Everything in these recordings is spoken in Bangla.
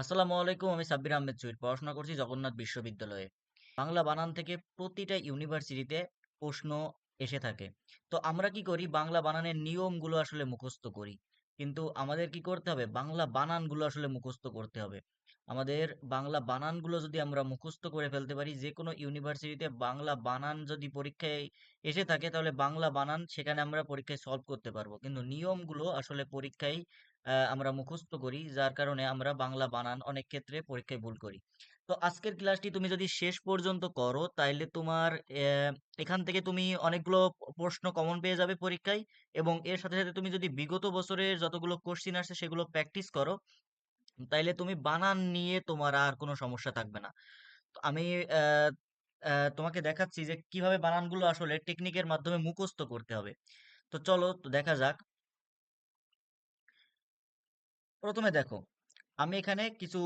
আসসালামু আলাইকুম, আমি সাব্বির আহমেদ চুইট পড়াশোনা করছি জগন্নাথ বিশ্ববিদ্যালয়ে। বাংলা বানান থেকে প্রতিটা ইউনিভার্সিটিতে প্রশ্ন এসে থাকে। তো আমরা কি করি? বাংলা বানানের নিয়মগুলো আসলে মুখস্থ করি। কিন্তু আমাদের কি করতে হবে? বাংলা বানানগুলো আসলে মুখস্থ করতে হবে। আমাদের বাংলা বানানগুলো যদি আমরা মুখস্থ করে ফেলতে পারি যে কোনো ইউনিভার্সিটিতে বাংলা বানান যদি পরীক্ষায় এসে থাকে, তাহলে বাংলা বানান সেখানে আমরা পরীক্ষায় সলভ করতে পারব। কিন্তু নিয়মগুলো আসলে পরীক্ষায় আমরা মুখস্থ করি, যার কারণে আমরা বাংলা বানান অনেক ক্ষেত্রে পরীক্ষায় ভুল করি। তো আজকের ক্লাসটি তুমি যদি শেষ পর্যন্ত করো, তাইলে তোমার এখান থেকে তুমি অনেকগুলো প্রশ্ন কমন পেয়ে যাবে পরীক্ষায় এবং এর সাথে সাথে তুমি যদি বিগত বছরের যতগুলো কোশ্চিন আসছে সেগুলো প্র্যাকটিস করো, তাইলে তুমি বানান নিয়ে তোমার আর কোনো সমস্যা থাকবে না। আমি তোমাকে দেখাচ্ছি যে কীভাবে বানানগুলো আসলে টেকনিকের মাধ্যমে মুখস্থ করতে হবে। তো চলো দেখা যাক। প্রথমে দেখো, আমি এখানে কিছু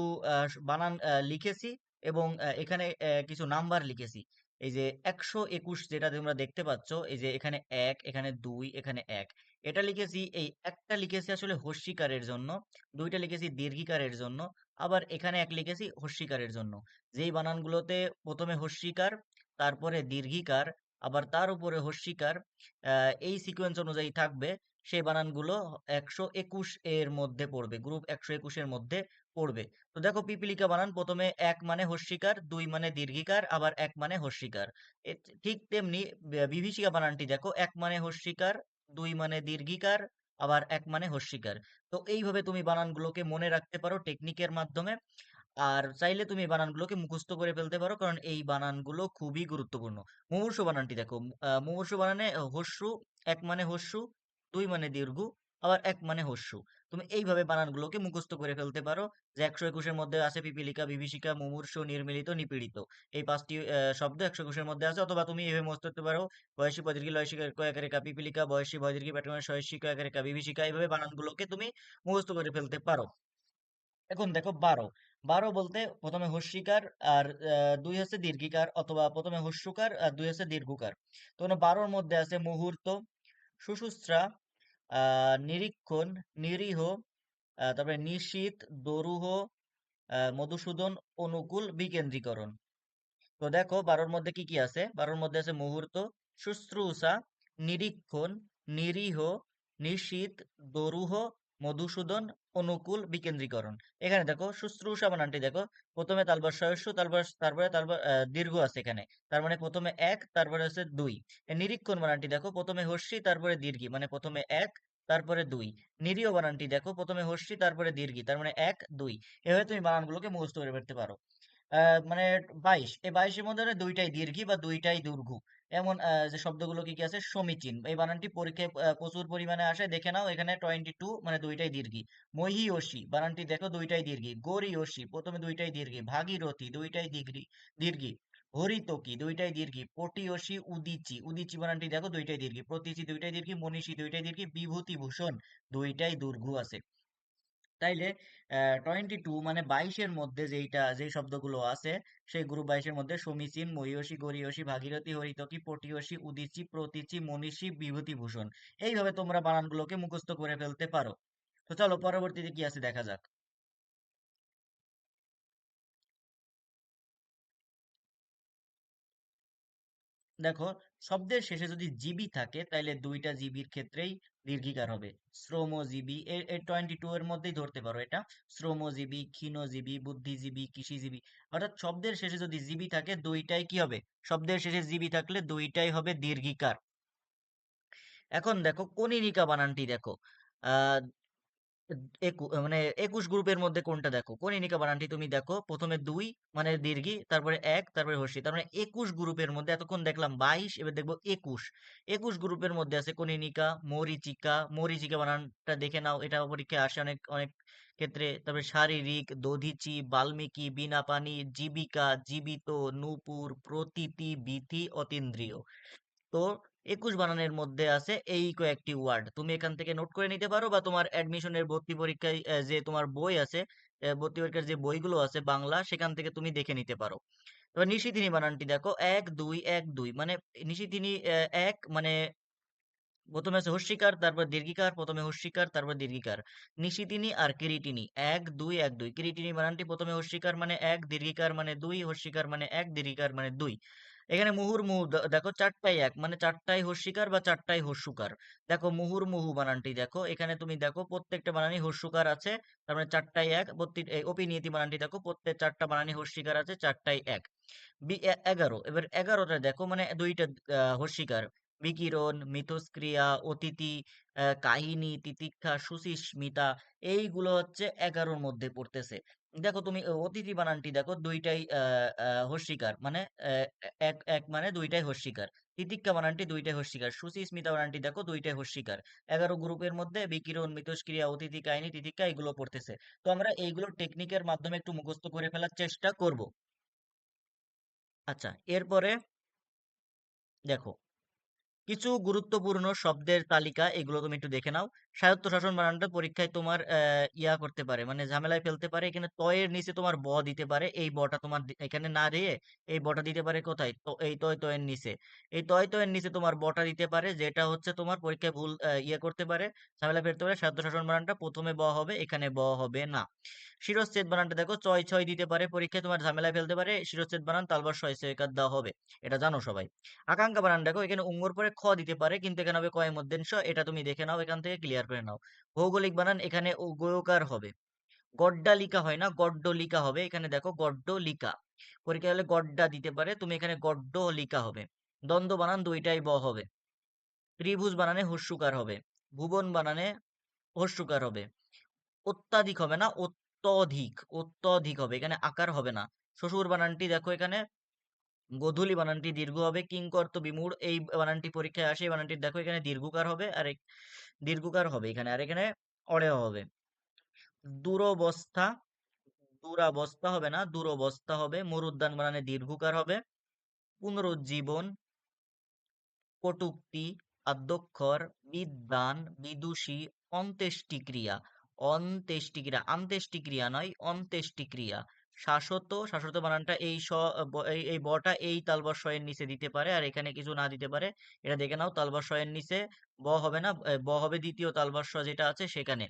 বানান লিখেছি এবং এখানে কিছু নাম্বার লিখেছি। এই যে একশো একুশ যেটা তোমরা দেখতে পাচ্ছ, এই যে এখানে এক, এখানে দুই, এখানে এক। এটা লিখেছি, এই একটা লিখেছি আসলে হস্যিকারের জন্য, দুইটা লিখেছি দীর্ঘিকারের জন্য, আবার এখানে এক লিখেছি হস্যিকারের জন্য। যেই বানানগুলোতে প্রথমে হস্যিকার তারপরে দীর্ঘিকার, আবার তার উপরে হস্যিকার এই সিকোয়েন্স অনুযায়ী থাকবে। সেই বানানগুলো একশো একুশ এর মধ্যে পড়বে গ্রুপ একশো একুশের মধ্যে পড়বে। তো দেখো পিপিলিকা বানান, প্রথমে এক মানে হস্যিকার দুই মানে দীর্ঘিকার, আবার এক মানে হস্যিকার ঠিক তেমনি বিভীষিকা বানানটি দেখো, এক মানে হস্যিকার দুই মানে দীর্ঘিকার, আবার এক মানে হস্যিকার তো এইভাবে তুমি বানানগুলোকে মনে রাখতে পারো টেকনিকের মাধ্যমে। আর চাইলে তুমি বানানগুলোকে মুখস্থ করে ফেলতে পারো, কারণ এই বানানগুলো খুবই গুরুত্বপূর্ণ। মুমূর্ষু বানানটি দেখো মুমূর্ষু বানানে হস্যু এক মানে হস্যু দুই মানে দীর্ঘ, আবার এক মানে হস্যু। তুমি এইভাবে বানানগুলোকে মুখস্থ করে ফেলতে পারো যে একশো একুশের মধ্যে আছে পিপীলিকা, বিভীষিকা, মুমূর্ষু, নির্মিলিত, নিপীড়িত। এই পাঁচটি শব্দ একশো একুশের মধ্যে আছে অথবা তুমি এইভাবে মুখস্থ করতে পারো, বয়সী পদীর্ঘ লয়সী কয়েকারেকা, পিপীলিকা, বয়সী বয়দীর্ঘ প্যাটার্ন শয়সী কয়েকারেকা, বিভীষিকা, এইভাবে বানানগুলোকে তুমি মুখস্থ করে ফেলতে পারো। এখন দেখো বারো। বারো বলতে প্রথমে হস্যিকার আর দুই হচ্ছে দীর্ঘিকার অথবা প্রথমে হস্যকার আর দুই হচ্ছে দীর্ঘকার। তো বারোর মধ্যে আছে মুহূর্ত আহ নিরীক্ষণ, নিরীহ তারপরে নিশীত দরুহ মধুসূদন, অনুকূল, বিকেন্দ্রীকরণ। তো দেখো বারোর মধ্যে কি কি আছে? বারোর মধ্যে আছে মুহূর্ত, শুশ্রূষা, নিরীক্ষণ, নিরীহ নিশীত দরুহ মধুসূদন অনুকূল বিকেন্দ্রীকরণ। এখানে দেখো শুশ্রূষা বানানটি দেখো। প্রথমে তালবর সহস্য তারপর তারপরে তারপর দীর্ঘ আছে এখানে। তার মানে প্রথমে এক, তারপরে হচ্ছে দুই। নিরীক্ষণ বানানটি দেখো, প্রথমে হস্যি তারপরে দীর্ঘি মানে প্রথমে এক, তারপরে দুই। নিরীহ বানানটি দেখো, প্রথমে হস্যি তারপরে দীর্ঘি, তার মানে এক, দুই। এভাবে তুমি বানানগুলোকে মুখস্থ করে ফেলতে পারো। মানে বাইশ। এই বাইশের মধ্যে দুইটাই দীর্ঘি বা দুইটাই দীর্ঘ। এমন যে শব্দগুলো কি কি আছে? সমীচীন। এই বানানটি পরীক্ষায় প্রচুর পরিমাণে আসে। দেখে নাও, এখানে টোয়েন্টি টু মানে দুইটাই দীর্ঘি। মহিয়সী, বানানটি দেখো, দুইটাই দীর্ঘি। গরিয়সী, প্রথমে দুইটাই দীর্ঘি। ভাগীরথী, দুইটাই দীর্ঘি দীর্ঘি। হরিতকি, দুইটাই দীর্ঘি। পটিয়সী, উদিচি। উদিচি বানানটি দেখো, দুইটাই দীর্ঘি। প্রতীচি, দুইটাই দীর্ঘি। মনীষী, দুইটাই দীর্ঘি। বিভূতিভূষণ, দুইটাই দীর্ঘ আছে। তাইলে টোয়েন্টি টু মানে বাইশের মধ্যে যেইটা যে শব্দগুলো আছে, সেই গ্রুপ বাইশের মধ্যে সমীচীন, মহীয়সী, গরীয়সী, ভাগীরথী হরিতকী পটিয়সী উদিচি প্রতীচি মনীষী, বিভূতিভূষণ। এইভাবে তোমরা বানানগুলোকে মুখস্থ করে ফেলতে পারো। তো চলো, পরবর্তীতে কি আছে দেখা যাক। দেখো, শব্দের শেষে যদি জিবি থাকে তাহলে দুইটা জিবির ক্ষেত্রেই দীর্ঘিকার হবে। শ্রমজীবী এর টোয়েন্টি টু এর মধ্যেই ধরতে পারো এটা। শ্রমজীবী, ক্ষীণজীবী, বুদ্ধিজীবী, কৃষিজীবী। অর্থাৎ শব্দের শেষে যদি জিবি থাকে, দুইটাই কি হবে? শব্দের শেষে জিবি থাকলে দুইটাই হবে দীর্ঘিকার। এখন দেখো কনিনিকা বানানটি দেখো। আহ মানে একুশ গ্রুপের মধ্যে কোনটা দেখো? কনিনিকা বানানটি তুমি দেখো? প্রথমে দুই মানে দীর্ঘি, তারপরে এক, তারপরে হর্ষি। তার মানে একুশ গ্রুপের মধ্যে এতক্ষণ দেখলাম বাইশ, এবার দেখব একুশ। একুশ গ্রুপের মধ্যে আছে কনিনিকা মরিচিকা। মরিচিকা বানানটা দেখে নাও, এটা পরীক্ষায় আসে অনেক অনেক ক্ষেত্রে। তারপরে শারীরিক, দধিচি, বাল্মীকি, বিনা পানি, জীবিকা, জীবিত, নূপুর প্রতীতি বিধি অতীন্দ্রিয়। তো একুশ বানানের মধ্যে আছে এই কয়েকটি ওয়ার্ড। তুমি এখান থেকে নোট করে নিতে পারো বা তোমার অ্যাডমিশনের ভর্তি পরীক্ষায় যে তোমার বই আছে ভর্তি পরীক্ষার যে বইগুলো আছে বাংলা, সেখান থেকে তুমি দেখে নিতে পারো। এবার নিশিদিনী বানানটি দেখো, এক, দুই এক, দুই মানে নিশিদিনী এক মানে প্রথমে আছে হস্যিকার তারপর দীর্ঘিকার, প্রথমে হস্যিকার তারপর দীর্ঘিকার। নিশিতিনি আর কিরিটিনি, এক, দুই এক, দুই। কিরিটিনি বানানটি প্রথমে হস্যিকার মানে এক, দীর্ঘিকার মানে দুই হস্যিকার মানে এক, দীর্ঘিকার মানে দুই। এখানে মুহুর্মুহু দ- দেখো চারটাই এক মানে চারটাই হস্যিকার বা চারটাই হস্যুকার দেখো মুহুর্মুহু বানানটি দেখো, এখানে তুমি দেখো প্রত্যেকটা বানানই হস্যুকার আছে, তার মানে চারটাই এক অপিনিয়তি বানানটি দেখো, প্রত্যেক চারটা বানানই হস্যিকার আছে, চারটাই এক। বি এগারো, এবার এগারোটা দেখো মানে দুইটা হস্যিকার বিকিরণ, মিথস্ক্রিয়া, অতিথি কাহিনী, তিতিক্ষা সুচিস্মিতা এইগুলো হচ্ছে এগারোর মধ্যে পড়তেছে। দেখো তুমি অতিথি বানানটি দেখো দুইটাই হস্যিকার মানে এক এক মানে দুইটাই হস্যিকার তিতিক্ষা বানানটি দুইটাই হস্যিকার সুচিস্মিতা বানানটি দেখো দুইটাই হস্যিকার এগারো গ্রুপের মধ্যে বিকিরণ মিথস্ক্রিয়া অতিথি কাহিনী, তিতিক্ষা এগুলো পড়তেছে। তো আমরা এইগুলো টেকনিকের মাধ্যমে একটু মুখস্থ করে ফেলার চেষ্টা করব। আচ্ছা এরপরে দেখো কিছু গুরুত্বপূর্ণ শব্দের তালিকা এগুলো তুমি একটু দেখে নাও। স্বায়ত্তশাসন বানানটা পরীক্ষায় তোমার ইয়া করতে পারে মানে ঝামেলায় ফেলতে পারে। এখানে তয়ের নিচে তোমার ব দিতে পারে। এই বটা তোমার এখানে না দিয়ে এই বটা দিতে পারে কোথায়? তো, এই তয় তয়ের নিচে। এই তয় তয়ের নিচে তোমার বটা দিতে পারে, যেটা হচ্ছে তোমার পরীক্ষায় ভুল ইয়ে করতে পারে ঝামেলা ফেলতে পারে। স্বায়ত্তশাসন বানানটা প্রথমে ব হবে, এখানে ব হবে না। শিরশ্ছেদ বানানটা দেখো, ছয় ছয় দিতে পারে, পরীক্ষায় তোমার ঝামেলায় ফেলতে পারে, শিরশ্ছেদ বানান, তালবার ছয় ছয় একার দেওয়া হবে। এটা জানো সবাই। আকাঙ্ক্ষা বানান দেখো, এখানে উঙ্গর পরে খ দিতে পারে, কিন্তু এখানে হবে কয় মধ্যাংশ এটা তুমি দেখে নাও, এখান থেকে ক্লিয়ার করে নাও। ভৌগোলিক বানান এখানে ও গোয়কার হবে। গড্ডালিকা হয় না? গড্ডলিকা হবে। এখানে দেখো গড্ডলিকা। পরীক্ষা হলে গড্ডা দিতে পারে, তুমি এখানে গড্ডলিকা হবে। দ্বন্দ্ব বানান দুইটাই ব হবে। ত্রিভুজ বানানে হস্যুকার হবে। ভুবন বানানে হস্যুকার হবে। অত্যাধিক হবে না? অত্যধিক। অত্যধিক হবে। এখানে আকার হবে না। শ্বশুর বানানটি দেখো এখানে গোধূলি বানানটি দীর্ঘ হবে কিংকর্ত বিমূঢ় এই বানানটি পরীক্ষায় আসে, এই বানানটি দেখো এখানে দীর্ঘকার হবে, আর দীর্ঘকার হবে এখানে, আর এখানে অড়েয় হবে। দুরবস্থা, দুরাবস্থা হবে না, দুরবস্থা হবে, মরুদ্যান বানানে দীর্ঘকার হবে, পুনরুজ্জীবন, কটুক্তি, আদ্যক্ষর, বিদ্যান, বিদুষী, অন্ত্যেষ্টিক্রিয়া। অন্ত্যেষ্টিক্রিয়া, আন্ত্যেষ্টিক্রিয়া নয়, অন্ত্যেষ্টিক্রিয়া। শাশ্বত শাশ্বত বানানটা এই স এই বটা এই তালবর এর নিচে দিতে পারে আর এখানে কিছু না দিতে পারে। এটা দেখে নাও তালবর এর নিচে ব হবে না ব হবে দ্বিতীয় তালবর স যেটা আছে সেখানে।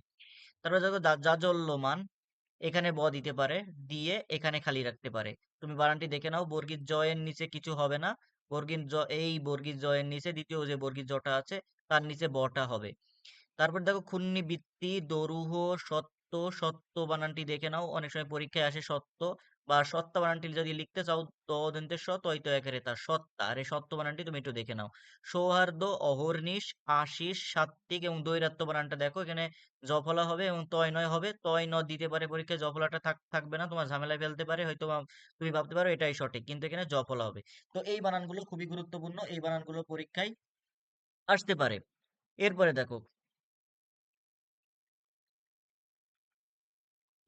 তারপর দেখো জাজল্যমান এখানে ব দিতে পারে, দিয়ে এখানে খালি রাখতে পারে। তুমি বানানটি দেখে নাও, বর্গীর জয়ের নিচে কিছু হবে না। বর্গীর জ, এই বর্গীর জয়ের নিচে, দ্বিতীয় যে বর্গীর জটা আছে, তার নিচে বটা হবে। তারপর দেখো খুন্নি বৃত্তি দরুহ, সত্য সত্য বানানটি দেখে নাও। অনেক সময় পরীক্ষায় আসে সত্য। বা সত্তা বানানটি যদি লিখতে চাও, তো দন্তের স একেরে তার সত্তা। আর এই সত্য বানানটি তুমি একটু দেখে নাও। সৌহার্দ্য, অহর্নিশ, আশিস সাত্বিক এবং দৈরাত্য বানানটা দেখো। এখানে জফলা হবে এবং তয় নয় হবে। তয় ন দিতে পারে পরীক্ষায়, জফলাটা থাক, থাকবে না। তোমার ঝামেলায় ফেলতে পারে, হয়তো তুমি ভাবতে পারো এটাই সঠিক। কিন্তু এখানে জফলা হবে। তো এই বানানগুলো খুবই গুরুত্বপূর্ণ। এই বানানগুলো পরীক্ষায় আসতে পারে। এরপরে দেখো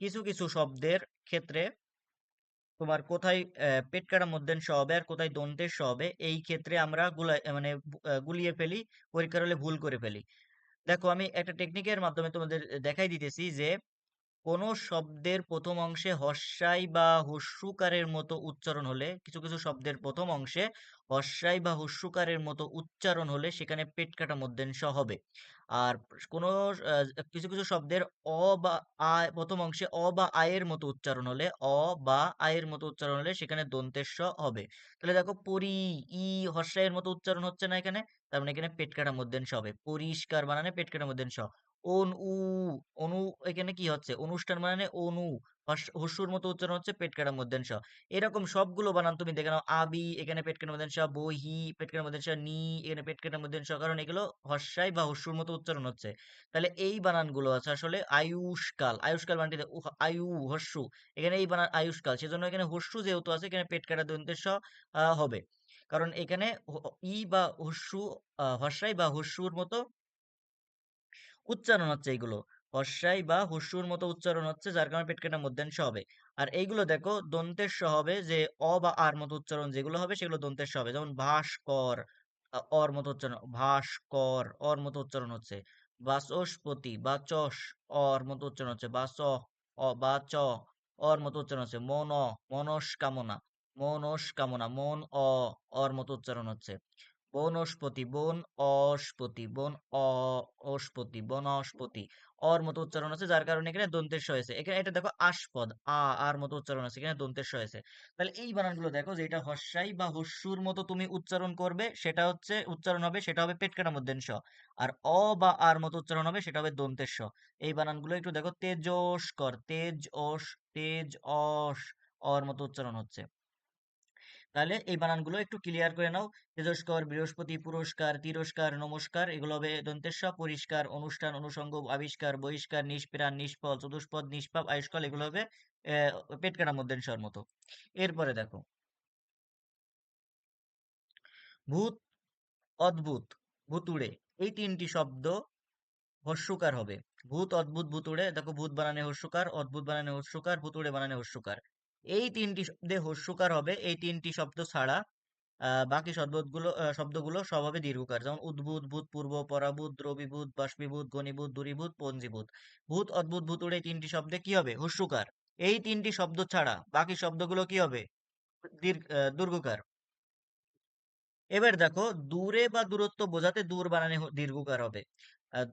কিছু কিছু শব্দের ক্ষেত্রে তোমার কোথায় পেট কাটা মধ্যাংশ হবে আর কোথায় দন্তের স হবে এই ক্ষেত্রে আমরা মানে গুলিয়ে ফেলি, পরীক্ষার হলে ভুল করে ফেলি। দেখো আমি একটা টেকনিকের মাধ্যমে তোমাদের দেখাই দিতেছি যে, কোন শব্দের প্রথম অংশে হর্ষাই বা হস্যুকারের মতো উচ্চারণ হলে, কিছু কিছু শব্দের প্রথম অংশে হর্ষাই বা হস্যুকারের মতো উচ্চারণ হলে সেখানে পেট কাটা মধ্যাংশ হবে আর কোনো কিছু কিছু শব্দের অ বা আ, প্রথম অংশে অ বা আয়ের মতো উচ্চারণ হলে, অ বা আয়ের মতো উচ্চারণ হলে সেখানে দন্তের স হবে। তাহলে দেখো পরি, ই হর্ষাইয়ের মতো উচ্চারণ হচ্ছে না এখানে, তার মানে এখানে পেট কাটা মধ্যাংশ হবে। পরিষ্কার বানানে পেট কাটা মধ্যাংশ অনু অনু এখানে কি হচ্ছে? অনুষ্ঠান মানে অনু হস্যুর মতো উচ্চারণ হচ্ছে পেট কাটা মধ্যাংশ এরকম সবগুলো বানান তুমি দেখে নাও আবি এখানে পেট কাটা মধ্যাংশ বহি পেট কাটা মধ্যাংশ নি, এখানে পেট কাটা মধ্যাংশ কারণ এগুলো হর্ষাই বা হস্যুর মতো উচ্চারণ হচ্ছে। তাহলে এই বানানগুলো আছে আসলে আয়ুষ্কাল। আয়ুষ্কাল বানানটি আয়ু, হস্যু, এখানে এই বানান আয়ুষ্কাল। সেজন্য এখানে হস্যু যেহেতু আছে, এখানে পেট কাটা হবে। কারণ এখানে ই বা হস্যু হর্ষাই বা হস্যুর মতো উচ্চারণ হচ্ছে এইগুলো হর্ষাই বা হস্যুর মতো উচ্চারণ হচ্ছে যার কারণে পেট কাটা মধ্যাংশ হবে। আর এইগুলো দেখো দন্তের স হবে যে অ বা আর মতো উচ্চারণ যেগুলো হবে সেগুলো দন্তের স হবে। যেমন ভাস্কর অর মতো উচ্চারণ, ভাস্কর অর মতো উচ্চারণ হচ্ছে। বাচস্পতি, বাচস অর মতো উচ্চারণ হচ্ছে বাচ, অ, বাচ অর মতো উচ্চারণ হচ্ছে মন, মনস্কামনা মনস্কামনা, মন, অ অর মতো উচ্চারণ হচ্ছে। বনস্পতি বন অস্পতি বন অস্পতি বনস্পতি অর মতো উচ্চারণ আছে যার কারণে এখানে দন্তের স হয়েছে। এখানে এটা দেখো আশপদ আ, আর মতো উচ্চারণ আছে, এখানে দন্তের স হয়েছে। তাহলে এই বানানগুলো দেখো যে এটা হর্ষাই বা হস্যুর মতো তুমি উচ্চারণ করবে, সেটা হচ্ছে উচ্চারণ হবে, সেটা হবে পেট কাটা মধ্যেন স, আর অ বা আর মতো উচ্চারণ হবে, সেটা হবে দন্তের স। এই বানানগুলো একটু দেখো তেজস্কর তেজ অস তেজ অস অর মতো উচ্চারণ হচ্ছে। তাহলে এই বানানগুলো একটু ক্লিয়ার করে নাও। তেজস্কর, বৃহস্পতি, পুরস্কার, তিরস্কার, নমস্কার, এগুলো হবে দন্তেশ্ব পরিষ্কার, অনুষ্ঠান, অনুষঙ্গ, আবিষ্কার, বহিষ্কার, নিষ্প্রাণ, নিষ্ফল, চতুষ্পদ, নিষ্পাপ, আয়ুষ্কল, এগুলো হবে পেট কাটা মধ্যেশ্বর মতো। এরপরে দেখো। ভূত, অদ্ভুত, ভুতুড়ে, এই তিনটি শব্দ হস্যকার হবে। ভূত, অদ্ভুত, ভুতুড়ে, দেখো, ভূত বানানে হস্যকার অদ্ভুত বানানে হস্যকার ভুতুড়ে বানানে হস্যকার এই তিনটি শব্দে হস্যকার হবে, এই তিনটি শব্দ ছাড়া বাকি শব্দগুলো শব্দগুলো সব হবে দীর্ঘকার। যেমন উদ্ভূত ভূতপূর্ব পরাভূত, দ্রবীভূত, বাষ্পীভূত ঘনীভূত দূরীভূত, পঞ্জীভূত। ভূত, অদ্ভুত ভূতুড়ে এই তিনটি শব্দে কি হবে? হস্যকার এই তিনটি শব্দ ছাড়া বাকি শব্দগুলো কি হবে? দীর্ঘকার। এবার দেখো, দূরে বা দূরত্ব বোঝাতে দূর বানানে দীর্ঘকার হবে।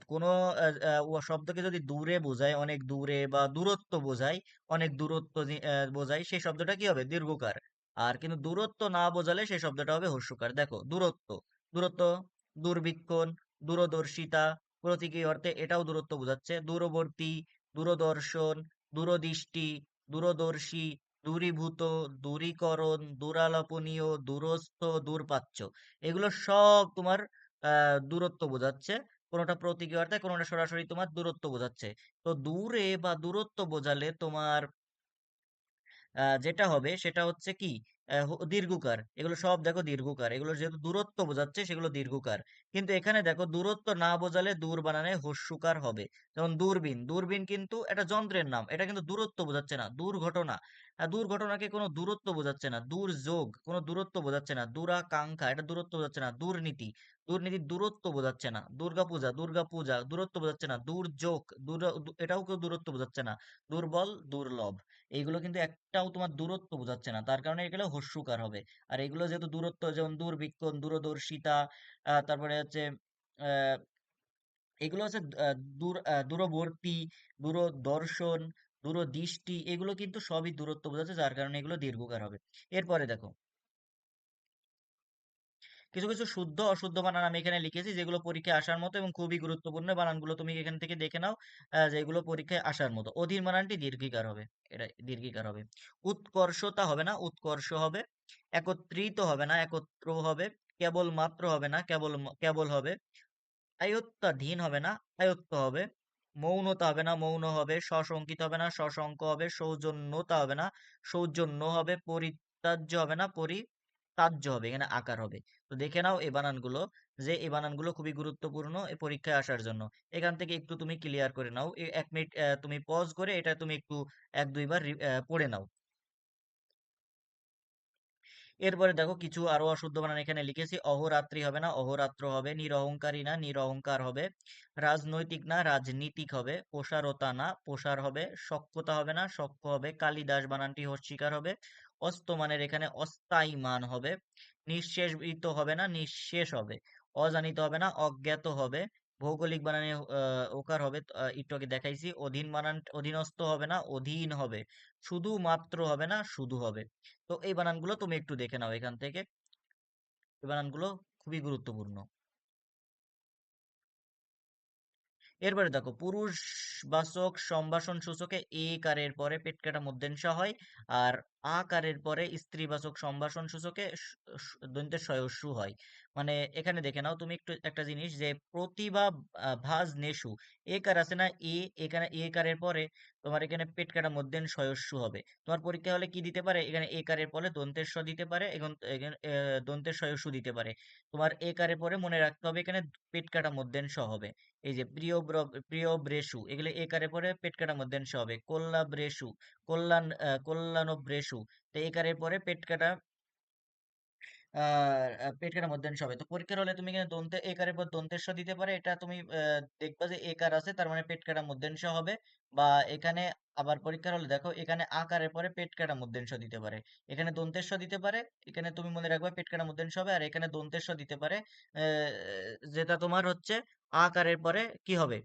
কোনো শব্দকে যদি দূরে বোঝায়, অনেক দূরে বা দূরত্ব বোঝায়, অনেক দূরত্ব বোঝায়, সেই শব্দটা কি হবে? দীর্ঘকার। আর কিন্তু দূরত্ব না বোঝালে সেই শব্দটা হবে হস্যকার দেখো, দূরত্ব। দূরত্ব, দূরবীক্ষণ, দূরদর্শিতা, প্রতীকী অর্থে এটাও দূরত্ব বোঝাচ্ছে। দূরবর্তী, দূরদর্শন, দূরদৃষ্টি, দূরদর্শী, দূরীভূত, দূরীকরণ, দূরালাপনীয়, দূরস্থ, দূরপাচ্য। এগুলো সব তোমার দূরত্ব বোঝাচ্ছে। কোনোটা প্রতীকী অর্থে কোনোটা সরাসরি তোমার দূরত্ব বোঝাচ্ছে। তো দূরে বা দূরত্ব বোঝালে তোমার যেটা হবে সেটা হচ্ছে কি? দীর্ঘকার। এগুলো সব দেখো দীর্ঘকার। এগুলো যেহেতু দূরত্ব বোঝাচ্ছে, সেগুলো দীর্ঘকার। কিন্তু এখানে দেখো দূরত্ব না বোঝালে দূর বানানে হস্যকার হবে। যেমন দূরবীন। দূরবীন কিন্তু এটা যন্ত্রের নাম। এটা কিন্তু দূরত্ব বোঝাচ্ছে না। দুর্ঘটনা। দুর্ঘটনাকে কোনো দূরত্ব বোঝাচ্ছে না। দুর্যোগ। কোনো দূরত্ব বোঝাচ্ছে না। দূরাকাঙ্ক্ষা। এটা দূরত্ব বোঝাচ্ছে না। দুর্নীতি। দুর্নীতির দূরত্ব বোঝাচ্ছে না। দুর্গাপূজা দুর্গাপূজা। দূরত্ব বোঝাচ্ছে না। দুর্যোগ। দূর, এটাও কেউ দূরত্ব বোঝাচ্ছে না। দুর্বল, দুর্লভ। এইগুলো কিন্তু একটাও তোমার দূরত্ব বোঝাচ্ছে না। তার কারণে এগুলো হস্যকার হবে। আর এগুলো যেহেতু দূরত্ব, যেমন দূরবীক্ষণ দূরদর্শিতা তারপরে হচ্ছে এগুলো হচ্ছে দূর দূরবর্তী, দূরদর্শন, দূরদৃষ্টি, এগুলো কিন্তু সবই দূরত্ব বোঝাচ্ছে, যার কারণে এগুলো দীর্ঘকার হবে। এরপরে দেখো কিছু কিছু শুদ্ধ, অশুদ্ধ বানান আমি এখানে লিখেছি, যেগুলো পরীক্ষায় আসার মতো এবং খুবই গুরুত্বপূর্ণ বানানগুলো তুমি এখান থেকে দেখে নাও যেগুলো পরীক্ষায় আসার মতো। অধীর বানানটি দীর্ঘিকার হবে, এটা দীর্ঘিকার হবে। উৎকর্ষতা হবে না, উৎকর্ষ হবে, একত্রিত হবে না, একত্র হবে কেবল মাত্র হবে না, কেবল কেবল হবে, আয়ত্তাধীন হবে না, আয়ত্ত হবে, মৌনতা হবে না, মৌন হবে সশঙ্কিত হবে না সশঙ্ক হবে, সৌজন্যতা হবে না, সৌজন্য হবে, পরিত্যাজ্য হবে না, পরি তাজ্য হবে, এখানে আকার হবে। তো দেখে নাও এই বানানগুলো, যে এই বানানগুলো খুবই গুরুত্বপূর্ণ এই পরীক্ষায় আসার জন্য। এখান থেকে একটু তুমি ক্লিয়ার করে নাও। এক মিনিট তুমি পজ করে এটা তুমি একটু এক দুইবার পড়ে নাও। এরপরে দেখো কিছু আরও অশুদ্ধ বানান এখানে লিখেছি। অহরাত্রি হবে না, অহরাত্র হবে, নিরহংকারী না, নিরহংকার হবে, রাজনৈতিক না, রাজনীতিক হবে, প্রসারতা না, প্রসার হবে, সক্ষতা হবে না, সক্ষ হবে, কালিদাস বানানটি হস্বীকার হবে অস্তমানের এখানে অস্থায়ী মান হবে। নিঃশেষিত হবে না, নিঃশেষ হবে। অজানিত হবে না, অজ্ঞাত হবে। ভৌগোলিক বানানে ওকার হবে আগে দেখাইছি। অধীন বানান, অধীনস্থ হবে না, অধীন হবে। শুধু মাত্র হবে না, শুধু হবে। তো এই বানানগুলো তুমি একটু দেখে নাও এখান থেকে। এই বানানগুলো খুবই গুরুত্বপূর্ণ। এরপরে দেখো, পুরুষ বাচক, সম্ভাষণ সূচকে এ কারের পরে পেট কাটা মধ্যাংশ হয়, আর আ কারের পরে স্ত্রীবাচক সম্ভাষণ সূচকে দন্তের সয়স্যু হয়। মানে এখানে দেখে নাও, তুমি একটু একটা জিনিস যে প্রতিভা ভাজ নেশু এ কার আছে না এ, এখানে এ কারের পরে তোমার এখানে পেট কাটা মধ্যান সয়স্যু হবে। তোমার পরীক্ষা হলে কি দিতে পারে? এখানে এ কারের পরে দন্তের স দিতে পারে এবং দন্তের সয়স্যু দিতে পারে। তোমার এ কারের পরে মনে রাখতে হবে, এখানে পেট কাটা মধ্যান স হবে। এই যে প্রিয় প্রিয় ব্রেসু, এগুলো এ কারের পরে পেট কাটা মধ্যান স হবে। কল্লা ব্রেশু কল্যাণ কল্যাণ ব্রেশু তো একারের পরে পেট কাটা পেট কাটা মধ্যাংশ হবে। তো পরীক্ষার হলে তুমি এখানে দন্তে একারের পর দন্তেশ্ব দিতে পারে, এটা তুমি দেখবা যে একার আছে, তার মানে পেট কাটা মধ্যাংশ হবে। বা এখানে আবার পরীক্ষার হলে দেখো, এখানে আকারের পরে পেট কাটা মধ্যাংশ দিতে পারে। এখানে দন্তেশ্ব দিতে পারে, এখানে তুমি মনে রাখবা পেট কাটা মধ্যাংশ হবে, আর এখানে দন্তেশ্ব দিতে পারে যেটা তোমার হচ্ছে আকারের পরে কি হবে?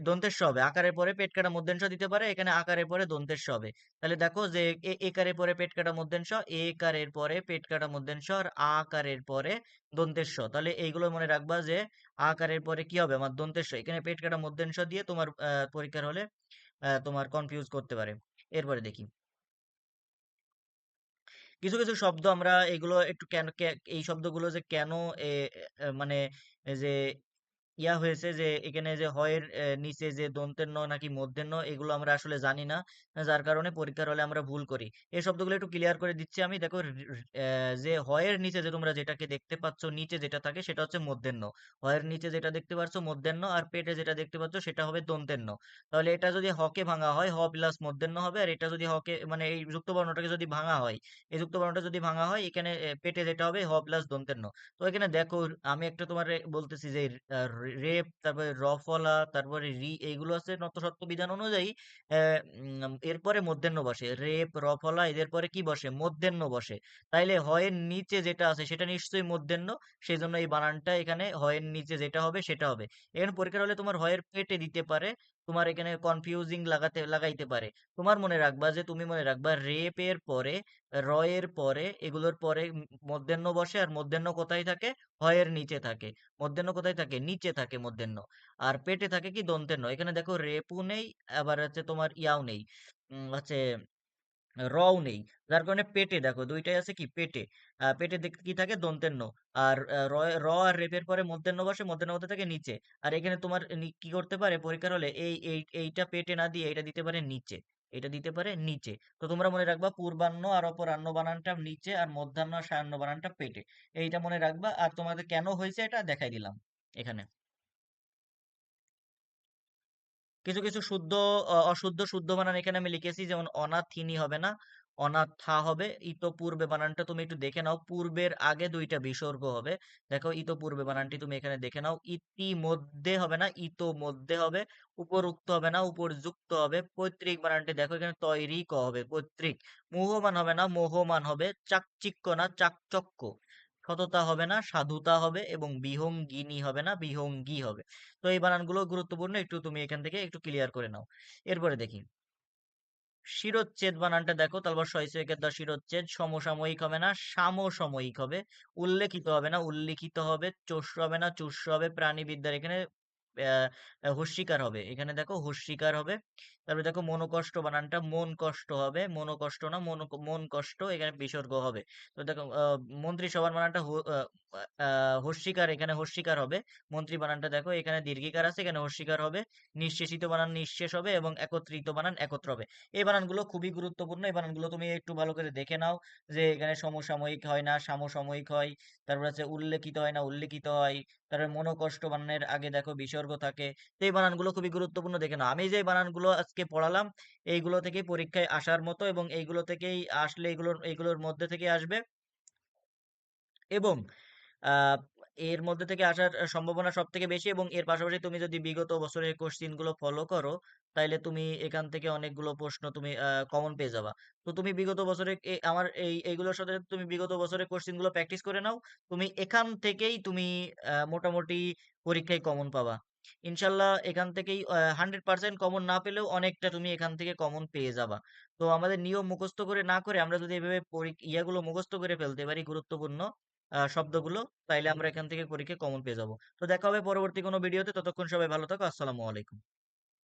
দন্তেশ্ব হবে। আকারের পরে পেট কাটা মধ্যাংশ দিতে পারে, এখানে আকারের পরে দন্তেশ্ব হবে। তাহলে দেখো যে একারের পরে পেট কাটা মধ্যাংশ এ কারের পরে পেট কাটা মধ্যাংশ আর আ কারের পরে দন্তেশ্ব তাহলে এইগুলো মনে রাখবা যে আ কারের পরে কি হবে? আমার দন্তেশ্ব এখানে পেট কাটা মধ্যাংশ দিয়ে তোমার পরীক্ষার হলে তোমার কনফিউজ করতে পারে। এরপরে দেখি। কিছু কিছু শব্দ আমরা এগুলো একটু কেন এই শব্দগুলো যে কেন মানে যে ইয়া হয়েছে যে, এখানে যে হয়ের নিচে যে দন্তের ন নাকি মধ্যের ন এগুলো আমরা আসলে জানি না। যার কারণে পরীক্ষার হলে আমরা ভুল করি। এই শব্দগুলো একটু ক্লিয়ার করে দিচ্ছি আমি। দেখো যে হয়ের নিচে যে তোমরা যেটাকে দেখতে পাচ্ছ, নিচে যেটা থাকে, সেটা হচ্ছে মধ্যের ন হয়ের নিচে যেটা দেখতে পাচ্ছ মধ্যের ন আর পেটে যেটা দেখতে পাচ্ছ, সেটা হবে দন্তের ন তাহলে এটা যদি হকে ভাঙা হয়, হ প্লাস মধ্যের ন হবে, আর এটা যদি হকে মানে এই যুক্ত বর্ণটাকে যদি ভাঙা হয়, এই যুক্ত বর্ণটা যদি ভাঙা হয়, এখানে পেটে যেটা হবে, হ প্লাস দন্তের ন তো এখানে দেখো, আমি একটা তোমার বলতেছি যে রেপ তারপরে রফলা তারপরে রি এইগুলো আছে নতসত্ত্ব বিধান অনুযায়ী এরপরে মধ্যাহ্ন বসে। রেপ রফলা এদের পরে কি বসে? মধ্যাহ্ন বসে। তাইলে হয়ের নিচে যেটা আছে সেটা নিশ্চয়ই মধ্যাহ্ন সেই জন্য এই বানানটা এখানে হয়ের নিচে যেটা হবে সেটা হবে। এখানে পরীক্ষা হলে তোমার হয়ের পেটে দিতে পারে তোমার এখানে কনফিউজিং লাগাতে, লাগাইতে পারে। তোমার মনে রাখবা যে, তুমি মনে রাখবা রেপের পরে রয়ের পরে, এগুলোর পরে মধ্যাহ্ন বসে আর মধ্যাহ্ন কোথায় থাকে? হয়ের নিচে থাকে। মধ্যাহ্ন কোথায় থাকে? নিচে থাকে মধ্যাহ্ন। আর পেটে থাকে কি? দন্তের ন এখানে দেখো রেপু নেই, আবার হচ্ছে তোমার ইয়াও নেই। হচ্ছে রও নেই। যার কারণে পেটে দেখো দুইটাই আছে কি পেটে। পেটে দেখ- কি থাকে দন্তের ন আর র আর রেপের পরে মধ্যাহ্ন বসে মধ্যাহ্ন মধ্যে থাকে নিচে। আর এখানে তোমার কি করতে পারে পরীক্ষার হলে এই এই, এইটা পেটে না দিয়ে এটা দিতে পারে নিচে। এটা দিতে পারে নিচে। তো তোমরা মনে রাখবা পূর্বাহ্ন আর অপরাহ্ন বানানটা নিচে আর মধ্যাহ্ন আর সায়াহ্ন বানানটা পেটে। এইটা মনে রাখবা। আর তোমাদের কেন হয়েছে এটা দেখাই দিলাম এখানে। কিছু কিছু শুদ্ধ অশুদ্ধ, শুদ্ধ বানান এখানে আমি লিখেছি, যেমন অনাথিনী হবে না, অনাথা হবে ইতো পূর্বে বানানটা তুমি একটু দেখে নাও, পূর্বের আগে দুইটা বিসর্গ হবে, দেখো ইতো পূর্বে বানানটি তুমি এখানে দেখে নাও, ইতিমধ্যে হবে না ইতো মধ্যে হবে, উপরুক্ত হবে না, উপরযুক্ত হবে, পৈতৃক বানানটি দেখো এখানে তৈরি ক হবে, পৈতৃক, মোহমান হবে না, মোহমান হবে, চাকচিক্য না, চাকচক্য। সততা হবে না, সাধুতা হবে এবং বিহঙ্গিনী হবে না, বিহঙ্গী হবে। তো এই বানানগুলো গুরুত্বপূর্ণ, একটু তুমি এখান থেকে একটু ক্লিয়ার করে নাও। এরপরে দেখি। শিরোচ্ছেদ বানানটা দেখো তারপর শয়সেকের দা শিরোচ্ছেদ, সমসাময়িক হবে না, সামসাময়িক হবে। উল্লেখিত হবে না, উল্লিখিত হবে চস্য হবে না চুস্য হবে, প্রাণীবিদ্যার এখানে হস্যিকার হবে। এখানে দেখো হস্যিকার হবে তারপরে দেখো মনোকষ্ট বানানটা মন কষ্ট হবে মনোকষ্ট না মন মন কষ্ট এখানে বিসর্গ হবে। তো দেখো আহ, মন্ত্রিসভার বানানটা হস্যিকার এখানে হস্যিকার হবে। মন্ত্রী বানানটা দেখো এখানে দীর্ঘিকার আছে এখানে হস্যিকার হবে। নিঃশেষিত বানান নিঃশেষ হবে এবং একত্রিত বানান একত্র হবে। এই বানানগুলো খুবই গুরুত্বপূর্ণ এই বানানগুলো তুমি একটু ভালো করে দেখে নাও যে এখানে সমসাময়িক হয় না সামসাময়িক হয় তারপর আছে উল্লেখিত হয় না উল্লেখিত হয় তারপরে মনোকষ্ট বানানের আগে দেখো বিসর্গ থাকে। তো এই বানানগুলো খুবই গুরুত্বপূর্ণ দেখে নাও। আমি যে বানানগুলো আজকে পড়ালাম। এইগুলো থেকেই পরীক্ষায় আসার মতো এবং এইগুলো থেকেই আসলে এগুলোর এইগুলোর মধ্যে থেকে আসবে। এবং এর মধ্যে থেকে আসার সম্ভাবনা সব থেকে বেশি এবং এর পাশাপাশি তুমি যদি বিগত বছরের কোশ্চিনগুলো ফলো করো, তাইলে তুমি এখান থেকে অনেকগুলো প্রশ্ন তুমি কমন পেয়ে যাবা। তো তুমি বিগত বছরে আমার এই, এইগুলোর সাথে তুমি বিগত বছরের কোশ্চিনগুলো প্র্যাকটিস করে নাও। তুমি এখান থেকেই তুমি মোটামুটি পরীক্ষায় কমন পাবা। ইনশাল্লাহ এখান থেকেই হান্ড্রেড পার্সেন্ট কমন না পেলেও অনেকটা তুমি এখান থেকে কমন পেয়ে যাবা। তো আমাদের নিয়ম মুখস্থ করে না করে আমরা যদি এভাবে ইয়াগুলো মুখস্থ করে ফেলতে পারি গুরুত্বপূর্ণ শব্দগুলো, তাইলে আমরা এখান থেকে পরীক্ষা কমন পেয়ে যাব। তো দেখা হবে পরবর্তী কোনো ভিডিওতে ততক্ষণ সবাই ভালো থাকো, আসসালামু আলাইকুম।